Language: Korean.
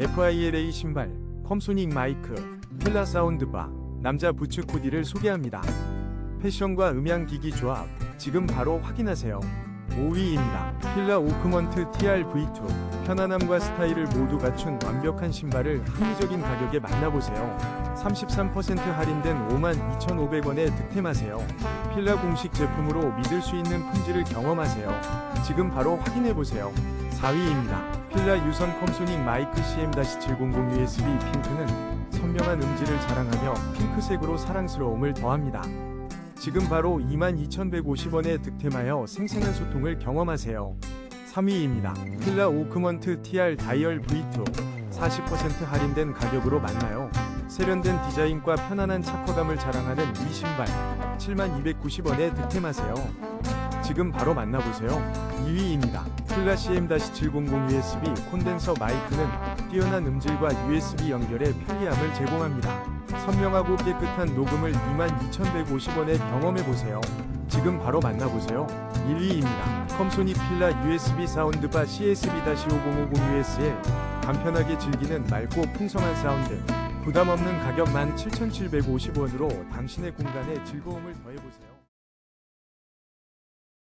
FILA 신발, 컴소닉 마이크, 필라 사운드바, 남자 부츠 코디를 소개합니다. 패션과 음향 기기 조합, 지금 바로 확인하세요. 5위입니다. 필라 오크먼트 TR-V2. 편안함과 스타일을 모두 갖춘 완벽한 신발을 합리적인 가격에 만나보세요. 33% 할인된 52,500원에 득템하세요. 필라 공식 제품으로 믿을 수 있는 품질을 경험하세요. 지금 바로 확인해보세요. 4위입니다. 필라 유선 컴소닉 마이크 CM-700 USB 핑크는 선명한 음질을 자랑하며 핑크색으로 사랑스러움을 더합니다. 지금 바로 22,150원에 득템하여 생생한 소통을 경험하세요. 3위입니다. 필라 오크먼트 TR 다이얼 V2 40% 할인된 가격으로 만나요. 세련된 디자인과 편안한 착화감을 자랑하는 이 신발 7290원에 득템하세요. 지금 바로 만나보세요. 2위입니다. 필라 CM-700 USB 콘덴서 마이크는 뛰어난 음질과 USB 연결의 편리함을 제공합니다. 선명하고 깨끗한 녹음을 22,150원에 경험해보세요. 지금 바로 만나보세요. 1위입니다. 컴소니 필라 USB 사운드바 CSB-5050 USL 간편하게 즐기는 맑고 풍성한 사운드 부담 없는 가격 17,750원으로 당신의 공간에 즐거움을 더해보세요.